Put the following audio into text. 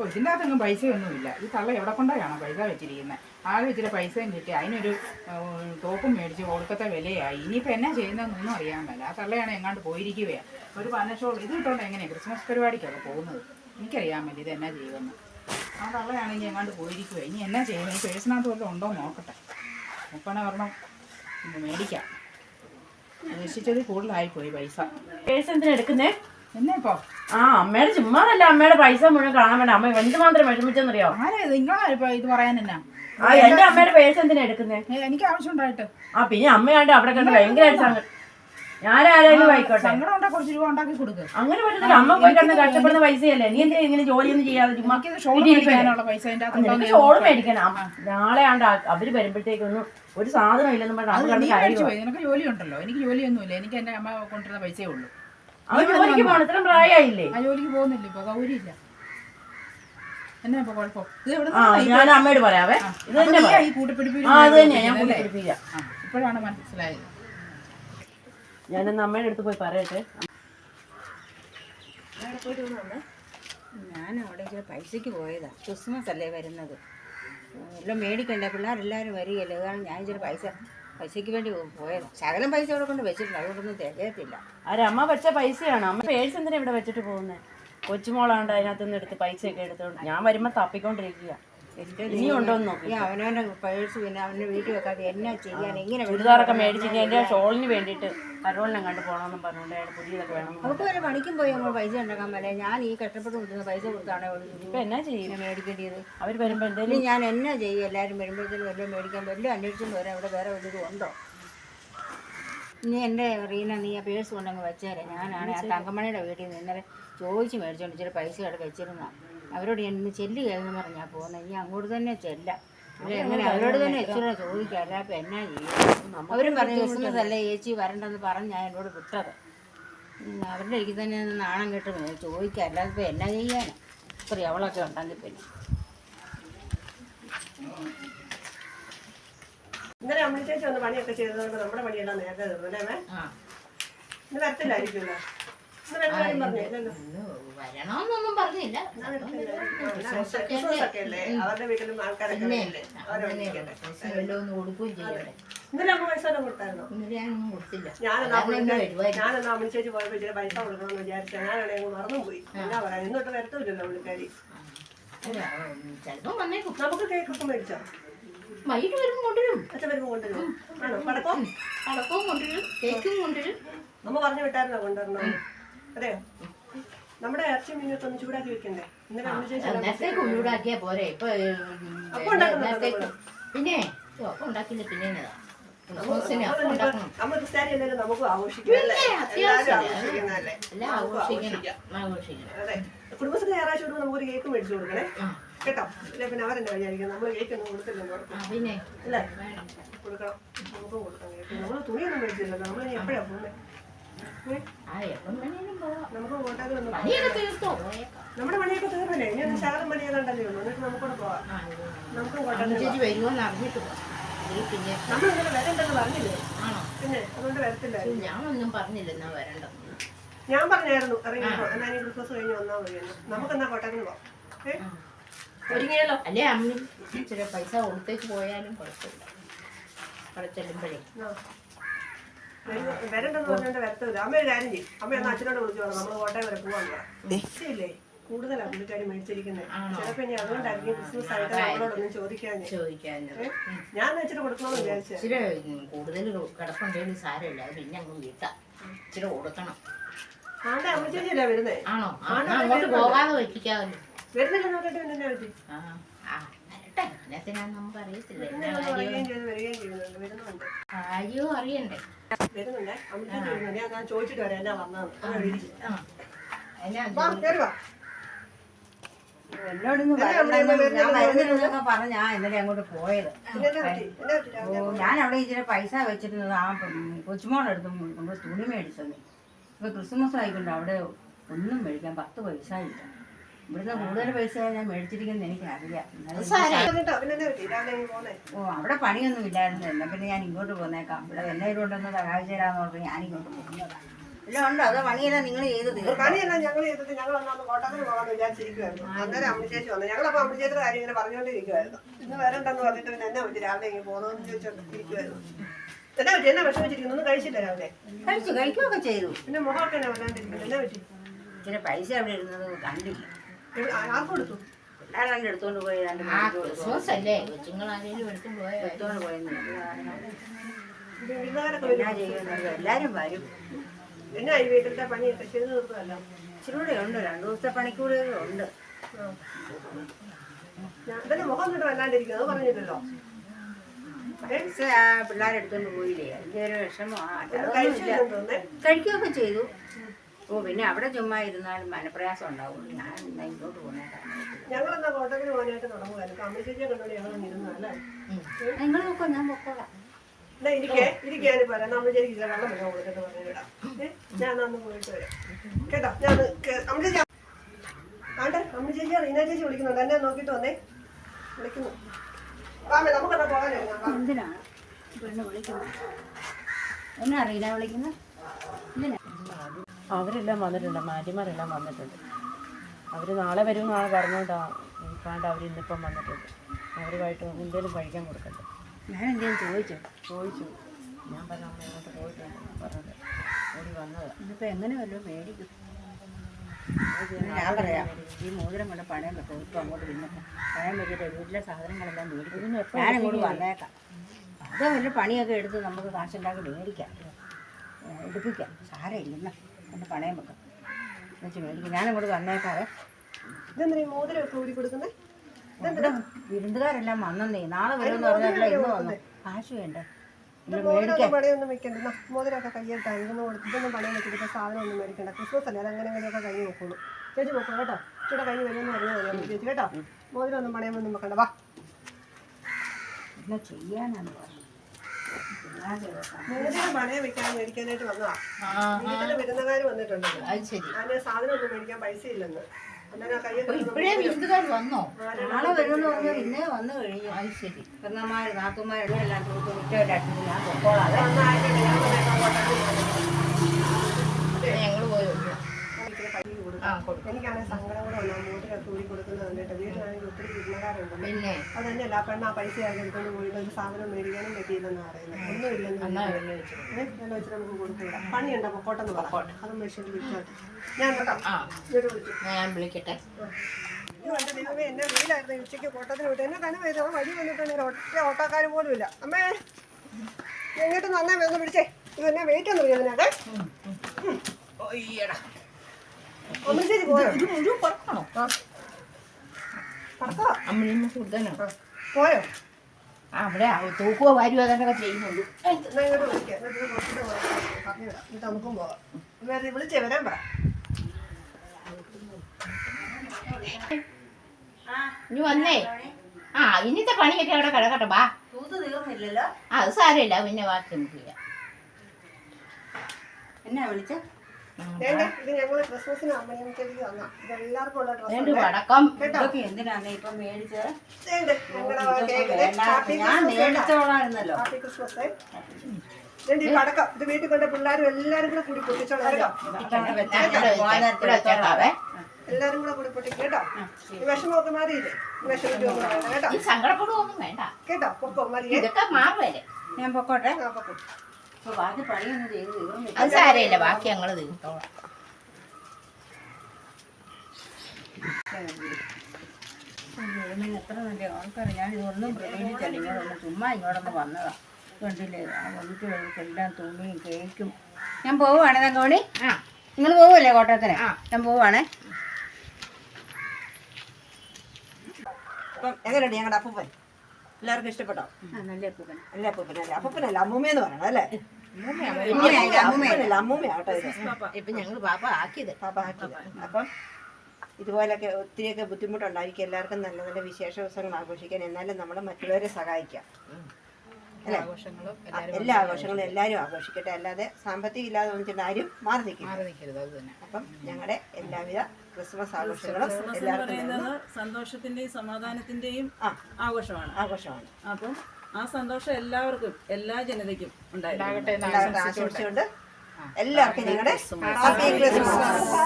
ഓ ഇതിന്റെ അകത്തൊന്നും പൈസയൊന്നുമില്ല. ഈ തള്ള എവിടെ കൊണ്ടാണ് പൈസ വെച്ചിരിക്കുന്നത് ആകെ ഇച്ചിരി പൈസയും കിട്ടി. അതിനൊരു തോക്കും മേടിച്ച് കൊടുക്കത്തെ വിലയായി. ഇനിയിപ്പോൾ എന്നാ ചെയ്യുന്നതെന്നൊന്നും അറിയാൻ മേല. ആ തള്ളയാണ് എങ്ങാണ്ട് പോയിരിക്കുകയാണ് ഒരു പനഷോൾ ഇത് കിട്ടോണ്ട് എങ്ങനെയാണ് ക്രിസ്മസ് പരിപാടിക്കൊക്കെ പോകുന്നത്? എനിക്കറിയാൻ മേല ഇത് എന്നാ ചെയ്യുമെന്ന് ആ തള്ളയാണെങ്കിൽ എങ്ങാണ്ട് പോയിരിക്കുക ഇനി എന്നാ ചെയ്യുന്നത് ഈ പേഴ്സിനകത്ത് വല്ലതും ഉണ്ടോ നോക്കട്ടെ. മുപ്പണ ഒരെണ്ണം മേടിക്കാം. അന്വേഷിച്ചത് കൂടുതലായിപ്പോയി പൈസ. പേഴ്സ് എന്തിനാ എടുക്കുന്നേ? ഇപ്പോൾ ആ അമ്മയുടെ ചുമ്മാതല്ല അമ്മയുടെ പൈസ മുഴുവൻ കാണാൻ വേണ്ട. അമ്മ എന്ത് മാത്രം വിഷമിച്ചെന്നറിയോ? ആരാ ഇത്? പറയാൻ എന്നാ ആ എന്റെ അമ്മയുടെ പേഴ്സ് എന്തിനാ എടുക്കുന്നേ? എനിക്ക് ആവശ്യമുണ്ടായിട്ട്. ആ പിന്നെ അമ്മയാണ്ട് അവിടെ കണ്ട് ഭയങ്കരമായിട്ട് ഞാനാരായാലും ആയിക്കോട്ടെ. അങ്ങനെ പറ്റത്തില്ല. അമ്മ പോയി കിടന്ന് കഷ്ടപ്പെടുന്ന പൈസയല്ലേ? നീ എന്തിനാ ഇങ്ങനെ ജോലിയൊന്നും ചെയ്യാതെ ചുമ്മാ ഷോൾ മേടിക്കണം. നാളെ ആണ്ട് അവർ വരുമ്പോഴത്തേക്കൊന്നും ഒരു സാധനം ഇല്ലെന്ന് പറഞ്ഞാൽ ജോലി ജോലിയുണ്ടല്ലോ. എനിക്ക് ജോലിയൊന്നുമില്ല. എനിക്ക് എന്റെ അമ്മ കൊണ്ടുവരുന്ന പൈസയേ ഉള്ളൂ. ജോലിക്ക് പോകണം ഇത്രയും പ്രായമായില്ലേ ആ ജോലിക്ക് പോകുന്നില്ല ഇപ്പൊ. സൗകര്യമില്ല എന്നാ ഇപ്പൊ കുഴപ്പം? ഇത് എവിടെ ആ ഞാൻ അമ്മയോട് പറയാവേ ഇത് തന്നെ പറയാം. ഈ അത് തന്നെയാ. ഞാൻ ഇപ്പോഴാണ് മനസ്സിലായത്. ഞാനൊന്ന് അമ്മയുടെ അടുത്ത് പോയി പറയട്ടെ. ഞാൻ പൈസയ്ക്ക് പോയതാ. ക്രിസ്മസ് അല്ലേ വരുന്നത് എല്ലാം മേടിക്കണ്ടേ? പിള്ളേരെല്ലാവരും വരികയല്ലേ. കാരണം ഞാൻ ഇച്ചിരി പൈസ പൈസയ്ക്ക് വേണ്ടി പോയത് ശകലം പൈസ അവിടെ കൊണ്ട് വെച്ചിട്ടുണ്ട്. അതുകൊണ്ടൊന്നും തികയത്തില്ല. അവരമ്മ വെച്ച പൈസയാണ്? അമ്മ പേഴ്സ് എന്തിനാ ഇവിടെ വെച്ചിട്ട് പോകുന്നത് കൊച്ചുമോളാണ്ട് അതിനകത്തുനിന്ന് എടുത്ത് പൈസയൊക്കെ എടുത്തോണ്ട്. ഞാൻ വരുമ്പോൾ തപ്പിക്കൊണ്ടിരിക്കുക അവനവന്റെ പേഴ്സ് പിന്നെ അവന്റെ വീട്ടിൽ വെക്കാതെ എന്നാ ചെയ്യാൻ? എങ്ങനെ ചുരിദാറൊക്കെ മേടിച്ചിട്ട് എന്റെ ഷോളിന് വേണ്ടിയിട്ട് കരോളിനെ കണ്ട് പോകണമെന്നും പറഞ്ഞുകൊണ്ട് അയാൾ പുതിയതൊക്കെ വേണം അവർക്ക് വരെ പണിക്കും പോയി നമ്മൾ പൈസ ഉണ്ടാക്കാൻ പറ്റില്ല ഞാൻ ഈ കഷ്ടപ്പെട്ട് കൊടുക്കുന്ന പൈസ കൊടുത്താണ് ഇപ്പൊ എന്നാ ചെയ്യും? മേടിക്കേണ്ടത് അവർ വരുമ്പോ ഇനി ഞാൻ എന്നാ ചെയ്യും? എല്ലാവരും വരുമ്പോഴത്തേക്കും വല്ലതും മേടിക്കാൻ വല്ലതും അന്വേഷിച്ചും വരാം. അവിടെ വേറെ വല്ലതും ഉണ്ടോ? ഇനി എന്റെ റീന നീ ആ പേഴ്സ് കൊണ്ടങ്ങ് വെച്ചേരെ. ഞാനാണ് ആ തങ്കമണിയുടെ വീട്ടിൽ നിന്ന് ഇന്നലെ ചോദിച്ച് മേടിച്ചോണ്ട് ഇച്ചിരി പൈസ അവിടെ വെച്ചിരുന്ന അവരോട് എന്ന് ചെല്ലുക എന്ന് പറഞ്ഞാൽ പോകുന്നത് ഇനി അങ്ങോട്ട് തന്നെ ചെല്ലാം. എങ്ങനെ അവരോട് തന്നെ ഇച്ചിരി ചോദിക്കാം. അല്ല അപ്പം എന്നാ ചെയ്യും? അവരും പറഞ്ഞു ക്രിസ്മസ് അല്ലേ ചേച്ചി വരണ്ടെന്ന് പറഞ്ഞ് ഞാൻ എന്നോട് വിട്ടത്. അവരുടെ എനിക്ക് തന്നെ ഒന്ന് നാണം കിട്ടും മേ- ചോദിക്കാം. അല്ലാതെ ഇപ്പം എന്നാ ചെയ്യാനാ? ഇത്ര അവളൊക്കെ ഉണ്ടെങ്കിൽ പിന്നെ. ഇന്നലെ അമ്മ ചേച്ചി വന്ന് പണിയൊക്കെ ചെയ്തതുകൊണ്ട് നമ്മുടെ പണിയെല്ലാം നേരത്തെ തീർന്നല്ലേ? ഇന്ന് വരത്തില്ലായിരിക്കുമല്ലോ? വരണോന്നൊന്നും പറഞ്ഞില്ല. അവരുടെ വീട്ടിലും ആൾക്കാരൊക്കെ കൊടുക്കുകയും ചെയ്യട്ടെ ഇന്നലെ അമ്മ പൈസ ഒന്നും കൊടുത്തായിരുന്നോ? ഇന്നലെ ഞാനൊന്നും കൊടുത്തില്ല. ഞാനെന്നാ അമ്മച്ചേച്ചി പോയപ്പോ ഇച്ചിരി പൈസ കൊടുക്കണമെന്ന് വിചാരിച്ച ഞാനാണെ അങ്ങ് മറന്നുപോയി. എന്നാ പറയാ ഇന്നോട്ട് വരത്തില്ലല്ലോ പുള്ളിക്കാരി. ചിലപ്പോ വന്നേക്കും. നമുക്ക് കേക്കൊക്കെ മേടിച്ചോ? വൈകിട്ട് വരുമ്പോൾ കൊണ്ടുവരും. അച്ഛൻ വരുമ്പോ കൊണ്ടുവരും. ആണോ? പടക്കം? പടക്കവും കൊണ്ടുവരും കേക്കും കൊണ്ടുവരും. അമ്മ പറഞ്ഞു വിട്ടായിരുന്നോ കൊണ്ടുവരണം? അതെയോ നമ്മുടെ ഇറച്ചി മീനൊക്കെ ഒന്ന് ചൂടാക്കി വെക്കണ്ടേ? നേരത്തേക്ക് പോരെ. ഇപ്പൊ അപ്പം ഉണ്ടാക്കുന്നുണ്ടോ പിന്നെ അപ്പം ഉണ്ടാക്കില്ല പിന്നെ എന്നതാ നമുക്കും കുടുംബശ്രീ ഞായറാഴ്ച കേക്ക് മേടിച്ചു കൊടുക്കണേ. കേട്ടോ? പിന്നെ അവരെന്താ വിചാരിക്കുന്നത് നമ്മൾ കേക്ക് ഒന്നും കൊടുത്തില്ലെന്ന് പിന്നെ. അല്ലേ? കൊടുക്കണം. നമുക്കും കൊടുക്കാം കേക്ക്. നമ്മൾ തുണിയൊന്നും മേടിച്ചില്ലല്ലോ. നമ്മൾ എപ്പോഴാണ് പോകുന്നത് നമുക്ക് നമ്മുടെ പണിയൊക്കെ തീർന്നില്ലേ? ഇനി ഒന്ന് ശകലം പണി ഏതാണ്ടല്ലേ ഉള്ളൂ. എന്നിട്ട് നമുക്കൂടെ പോവാം. നമുക്ക് നമുക്കും കോട്ടാക്കൊന്നും ചേച്ചി വരുമോന്ന് അറിഞ്ഞിട്ട് പോവാം. ഇത് പിന്നെ നമ്മൾ വരണ്ടെന്ന് പറഞ്ഞില്ലേ? ആണോ? പിന്നെ അതുകൊണ്ട് വരത്തില്ലായിരുന്നു. ഞാനൊന്നും പറഞ്ഞില്ല എന്നാ ഞാൻ പറഞ്ഞായിരുന്നു ഇറങ്ങിയപ്പോ എന്നാ ഇനി ക്രിസ്മസ് കഴിഞ്ഞ് വന്നാൽ മതിയെന്ന്. നമുക്ക് എന്നാ കോട്ടാക്കിന് പോവാം. ഏ? ഒരുങ്ങിയാലോ അല്ലേ അമ്മ? ഇച്ചിരി പൈസ കൊടുത്തേക്ക് പോയാലും കുഴപ്പമില്ല. അവിടെ ചെല്ലുമ്പോഴേ. ആ. വരു- വരണ്ടെന്ന് പറഞ്ഞോണ്ട് വരത്തില്ല അമ്മ ഒരു കാര്യം ചെയ്യും. അമ്മ അച്ഛനോട് വിളിച്ചു നമ്മൾ കോട്ടയം വരെ പോവാൻ ഇല്ലേ കൂടുതലാ പുള്ളിക്കാരി മേടിച്ചിരിക്കുന്നത് ചിലപ്പോ ഇനി അതുകൊണ്ടായിരിക്കും ക്രിസ്മസ് ആയിട്ട് ചോദിക്കാൻ ഞാൻ കൊടുക്കണമെന്ന് വിചാരിച്ചേ. കൂടുതൽ കിടപ്പുണ്ടെങ്കിൽ സാരമില്ല. അത് പിന്നെ അങ്ങ് വീട്ടാം. ഇച്ചിരി കൊടുക്കണം. ആണ്ടെ അമ്മ ചേച്ചിയല്ലേ വരുന്നേ? ആണോ? അങ്ങോട്ട് പോകാതെ പിന്നെ പറ്റി കാര്യവും അറിയണ്ടേ? വരുന്നുണ്ടേ? ഞാൻ ചോദിച്ചിട്ട് വരാം. എന്നാ വന്നതെന്ന്. ആ. എന്നാ വാ കയറി വാ. എന്നോടൊന്നും വരണ്ടെന്ന് ഞാൻ വരുന്നില്ലെന്നൊക്കെ പറഞ്ഞാ ഇന്നലെ അങ്ങോട്ട് പോയത്. ഞാൻ അവിടെ ഇച്ചിരി പൈസ വെച്ചിരുന്നത് ആ കൊച്ചുമോളടുത്ത് കൊണ്ട് തുണി മേടിച്ചത് ഇപ്പൊ ക്രിസ്മസ് ആയിക്കൊണ്ട് അവിടെ ഒന്നും മേടിക്കാൻ പത്ത് പൈസ ഇല്ല. ഇവിടുന്ന് കൂടുതൽ പൈസ ഞാൻ മേടിച്ചിരിക്കുന്നത് എനിക്കറിയാം. ഓ അവിടെ പണിയൊന്നും ഇല്ലായിരുന്നു. എന്നാ പിന്നെ ഞാൻ ഇങ്ങോട്ട് പോന്നേക്കാം. ഇവിടെ എല്ലാവരും ഉണ്ടെന്ന് സഹായിച്ചു തരാന്ന് പറഞ്ഞു ഞാൻ ഇങ്ങോട്ട് പോകുന്നതാണ് എല്ലാം ഉണ്ടോ? അതോ പണിയെല്ലാം നിങ്ങൾ ചെയ്ത് തീർക്കും പണിയെല്ലാം ഞങ്ങൾ ചെയ്തിട്ട് ഞങ്ങൾ അന്ന് കോട്ടയത്തിന് പോകാമെന്ന് വിചാരിച്ചിരിക്കുവായിരുന്നു. അന്നേരം അമ്മച്ചേച്ചി വന്നു ഞങ്ങളപ്പോൾ അമ്മച്ചേച്ചിയുടെ കാര്യം ഇങ്ങനെ പറഞ്ഞുകൊണ്ടിരിക്കുവായിരുന്നു. ഇന്ന് വരണ്ടെന്ന് പറഞ്ഞിട്ട് പിന്നെ എന്നെ പറ്റി രാവിലെ ഇങ്ങനെ പോകുന്നതെന്ന് ചോദിച്ചോണ്ട് ഇരിക്കുവായിരുന്നു എന്നെ പറ്റി എന്നെ വിഷമിച്ചിരിക്കുന്നു? ഒന്നും കഴിച്ചില്ല രാവിലെ. കഴിച്ചു കഴിക്കുകയൊക്കെ ചെയ്തു. പിന്നെ മുഖമൊക്കെ എന്നെ വല്ലാണ്ടിരിക്കുന്നു? എന്നെ പറ്റി ഇച്ചിരി പൈസ അവിടെ ഇരുന്നത് കണ്ടില്ല. എടുത്തോണ്ട് പോയി രണ്ട് കൊച്ചുങ്ങൾ ആരെങ്കിലും എടുത്തോണ്ട് പോയെന്ന് എന്നാ ചെയ്യുന്നത്? എല്ലാരും വരും. എന്നാ ഈ വീട്ടിലത്തെ പണി ചെയ്ത് തീർത്തതല്ല ഇച്ചിരി കൂടെ ഉണ്ട് രണ്ടു ദിവസത്തെ പണിക്കൂടെ ഉണ്ട്. ഞാൻ തന്നെ മുഖം കിട്ടും വല്ലാണ്ടിരിക്കുന്നു അത് പറഞ്ഞിട്ടല്ലോ പിള്ളേരെടുത്തോണ്ട് പോയില്ലേ? അതിന്റെ ഒരു വിഷമമാണ് കഴിക്കുകയൊക്കെ ചെയ്തു. ഓ പിന്നെ അവിടെ ചുമ്മാ ഇരുന്നാലും മനപ്രയാസം ഉണ്ടാവും. ഞാൻ എന്നാ ഇങ്ങോട്ട് പോണേക്കാം ഞങ്ങളെന്നാ കോട്ടയത്തിന് പോകാനായിട്ട് തുടങ്ങുമായിരുന്നു അമ്മച്ചേച്ചിയെ കണ്ടോണ്ട് ഞങ്ങൾ ഇരുന്നു അല്ലേ? നിങ്ങൾ നോക്കോ ഞാൻ പൊക്കോളാം. എന്നാ ഇരിക്കേ ഇരിക്കാനും പറയാം അമ്മച്ചേരിക്ക് ഇച്ചിരി വെള്ളം വെള്ളം കൊടുത്തിട്ട് പറഞ്ഞു വിടാം ഞാൻ അന്ന് പോയിട്ട് വരാം. കേട്ടോ? ഞാൻ അമ്മച്ചേച്ചി ആണ്ടെ അമ്മച്ചേച്ചി റീന ചേച്ചി വിളിക്കുന്നുണ്ട്. എന്നെ നോക്കിയിട്ട് വന്നേ. വിളിക്കുന്നു. വാമേ നമുക്കെന്നാ പോകാനേ എന്തിനാണ് പെണ്ണ് വിളിക്കുന്നത് എന്നാ അറിയില്ല വിളിക്കുന്നത് എന്തിനാ? അവരെല്ലാം വന്നിട്ടുണ്ട് മാറ്റിമാരെല്ലാം വന്നിട്ടുണ്ട്. അവർ നാളെ വരും നാളെ പറഞ്ഞുകൊണ്ടാണ് ഇപ്പാണ്ട് അവർ ഇന്നിപ്പം വന്നിട്ടുണ്ട്. അവരുമായിട്ട് എന്തെങ്കിലും കഴിക്കാൻ കൊടുക്കട്ടെ ഞാൻ എന്തെങ്കിലും ചോദിച്ചു? ചോദിച്ചു. ഞാൻ പറഞ്ഞു അമ്മ ഇങ്ങോട്ട് പോയിട്ടുണ്ട് പറഞ്ഞത് ഓടി വന്നതാണ് ഇന്നിപ്പോൾ എങ്ങനെ വല്ലതും മേടിക്കും? ഞാൻ പറയാം ഈ മോതിരം കൊണ്ട് പണയം വെക്കും? ഇപ്പം അങ്ങോട്ട് പിന്നപ്പം പണയം വെച്ചിട്ട് വീട്ടിലെ സാധനങ്ങളെല്ലാം മേടിക്കും. ഞാൻ അങ്ങോട്ട് വന്നേക്കാം. അത് വല്ല പണിയൊക്കെ എടുത്ത് നമുക്ക് കാശുണ്ടാക്കി മേടിക്കാം എടുപ്പിക്കാം. സാരമില്ല എന്റെ പണയം വെക്കാം. വെച്ച് മേടിക്കും വന്നേക്കാവേ ഇതെന്താ മോതിരം ഒക്കെ ഊരി കൊടുക്കുന്നേ? ഇവിടെ വിരുന്നുകാരെല്ലാം വന്നേ നാളെ വരുമെന്ന് പറഞ്ഞാൽ ഇന്ന് വന്നു. കാശ് വേണ്ടേ. ഇല്ല മേടിക്കാം മോതിരമൊന്നും പണിയൊന്നും വെക്കണ്ട. എന്നാ, മോതിരമൊക്കെ കയ്യിട്ടാ ഇതൊന്നും കൊടുത്ത് ഇതൊന്നും പണിയും വെച്ചിട്ട് ഇപ്പൊ സാധനം ഒന്നും മേടിക്കണ്ട. ക്രിസ്മസ് അല്ലേ? അതങ്ങനെ അങ്ങനെയൊക്കെ കഴിഞ്ഞ് നോക്കുള്ളൂ ചേച്ചി നോക്കൂ കേട്ടോ. ചേച്ചിയുടെ കഴിഞ്ഞ് വരുമെന്ന് പറഞ്ഞാൽ മതി ചേച്ചി കേട്ടോ. മോതിരം ഒന്നും പണയൊന്നും വെക്കണ്ട. വാ. എന്നാ ചെയ്യാനാണ് പറഞ്ഞത് പിള്ളേരുടെ പണയ വെക്കാൻ മേടിക്കാനായിട്ട് വന്നതാ. ആ വീട്ടിൽ വിരുന്നുകാർ വന്നിട്ടുണ്ടല്ലോ ശരി. അതിന് സാധനം ഒന്നും മേടിക്കാൻ പൈസ ഇല്ലെന്ന്. അന്നേരം ആ കയ്യിൽ ഇപ്പോഴേ വിരുന്നുകാർ വന്നോ? നാളെ വരുമെന്ന് പറഞ്ഞാൽ പിന്നെ വന്നു കഴിഞ്ഞു. അത് ശരി. പെങ്ങന്മാർ നാത്തുമാരെല്ലാം എല്ലാവരും തൂത്ത് വിറ്റവരാക്കി ഞാൻ പൊക്കോളാതെ ഞങ്ങൾ പോയുള്ളൂ ആ കൊടുക്കും എനിക്കാണെങ്കിൽ സങ്കടം കൂടെ ഒന്നാം മോതിരം തൂരി കൊടുക്കുന്നത് കണ്ടിട്ട് വീട്ടിലാണെങ്കിൽ ഒത്തിരി വിരുന്നുകാരുണ്ടല്ലോ പിന്നെ? അത് തന്നെയല്ല ആ പെണ്ണ് ആ പൈസ എടുത്തോണ്ട് പോയിട്ട് ഒരു സാധനം മേടിക്കാനും പറ്റിയില്ലെന്ന് പറയുന്നത് ഒന്നുമില്ലെന്ന് എന്നാ വെള്ളം വെച്ചു ഏ, ഞാൻ വെച്ചിട്ട് നമുക്ക് കൊടുത്തുവിടാം. പണിയുണ്ടോ? പൊക്കോട്ടെന്ന് പറ. അത് മേടിച്ചിട്ട് വിളിച്ചോട്ടെ ഞാൻ വിളിക്കട്ടെ. ദൈവമേ എന്നെ വീടായിരുന്നു ഉച്ചയ്ക്ക് കോട്ടത്തിന് വിട്ടു. എന്നെ കനം ചെയ്തു വഴി വന്നിട്ടുണ്ട് ഒരു ഒറ്റ ഓട്ടോക്കാർ പോലും ഇല്ല. അമ്മേ. എങ്ങോട്ട് നന്നായി വന്ന് പിടിച്ചേ. ഇത് എന്നെ വെയിറ്റ് ഒന്നും അറിയാം അതിനകത്ത്. ഇത് മുഴുവൻ പറക്കണോ? പറക്കോ അമ്മഴിമ്മ സുദ്ധനോ പോയോ? ആ അവിടെ തൂക്കുവോ വാരുവോ അതൊക്കെ ചെയ്യുന്നുള്ളൂ. നമുക്കും പോവാം. വേറെ വിളിച്ചേ വരാൻ പറ. ഇനി വന്നേ. ആ ഇന്നത്തെ പണിയൊക്കെ അവിടെ കിടക്കട്ടെ ബാ. ആ അത് സാരമില്ല. പിന്നെ ബാക്കി നമുക്ക് ചെയ്യാം എന്നാ വിളിച്ച? ഇത് ഞങ്ങൾ ക്രിസ്മസിന് അമ്മനിക്ക് വന്നാ ഇത് എല്ലാവർക്കും ഉള്ള വടക്കം. ഇതൊക്കെ എന്തിനാണ് ഇപ്പൊ മേടിച്ചത് ഞാൻ ക്രിസ്മസ് മേടിച്ചോളായിരുന്നല്ലോ ഹാപ്പി ക്രിസ്മസ് രണ്ട് ഈ പടക്കം ഇത് വീട്ടിൽ കൊണ്ട് പിള്ളേരും എല്ലാരും കൂടെ കൂടി പൊട്ടിച്ചോളാം കേട്ടോ? ഇവിടെ വെച്ചേക്കാവേ. എല്ലാരും കൂടെ കൂടി പൊട്ടിക്കും കേട്ടോ? ഈ വിഷമമൊക്കെ മാറിയില്ലേ? ഈ വിഷമിക്കൊന്നും വേണ്ട കേട്ടോ? സങ്കടപ്പെടുവൊന്നും വേണ്ട. ഞാൻ പൊക്കോട്ടെ. പൊക്കോ. അത് സാരമില്ല ബാക്കി ഞങ്ങൾ തീർത്തോളാം. എത്ര നല്ല ആൾക്കാർ ഞാൻ ഇതൊന്നും പ്രതീക്ഷിച്ചല്ല. ഇങ്ങോട്ടൊന്ന് ചുമ്മാ ഇങ്ങോട്ടൊന്ന് വന്നതാ. കണ്ടില്ലേ? ആ വന്നിട്ട് എല്ലാം തുണിയും കേക്കും. ഞാൻ പോവുകയാണേ തങ്കമണി ആ. നിങ്ങൾ പോവുമല്ലേ കോട്ടയത്തിന്? ആ. ഞാൻ പോവുകയാണേ അപ്പം എങ്ങനെയുണ്ട് ഞങ്ങളുടെ അപ്പൂപ്പൻ? എല്ലാവർക്കും ഇഷ്ടപ്പെട്ടോ? അല്ല അപ്പൂപ്പനല്ല? അപ്പൂപ്പനല്ല? അമ്മൂമ്മയെന്ന് പറയണം അല്ലേ? അമ്മൂമ്മയല്ല, അമ്മൂമ്മയാട്ടോ ഇപ്പൊ ഞങ്ങൾ പാപ്പ ആക്കിയത്. പാപ്പ ആക്കിയത്. അപ്പം ഇതുപോലൊക്കെ ഒത്തിരിയൊക്കെ ബുദ്ധിമുട്ടുണ്ടായിരിക്കും. എല്ലാവർക്കും നല്ല നല്ല വിശേഷ ദിവസങ്ങൾ ആഘോഷിക്കാൻ. എന്നാലും നമ്മൾ മറ്റുള്ളവരെ സഹായിക്കാം. ആഘോഷങ്ങളും എല്ലാ ആഘോഷങ്ങളും എല്ലാവരും ആഘോഷിക്കട്ടെ. അല്ലാതെ സാമ്പത്തികം ഇല്ലാതെ വന്നിട്ട് ആരും മാറി നിൽക്കരുത് അത് തന്നെ. അപ്പം ഞങ്ങളുടെ എല്ലാവിധ ക്രിസ്മസ് ആഘോഷങ്ങളും എല്ലാവർക്കും സന്തോഷത്തിന്റെയും സമാധാനത്തിന്റെയും ആഘോഷമാണ്. ആഘോഷമാണ്. അപ്പം ആ സന്തോഷം എല്ലാവർക്കും എല്ലാ ജനതയ്ക്കും ഉണ്ടായിട്ടുണ്ട് ഉണ്ടാകട്ടെ ആശംസിച്ചുകൊണ്ട്. എല്ലാവർക്കും ഞങ്ങളുടെ ഹാപ്പി ക്രിസ്മസ്.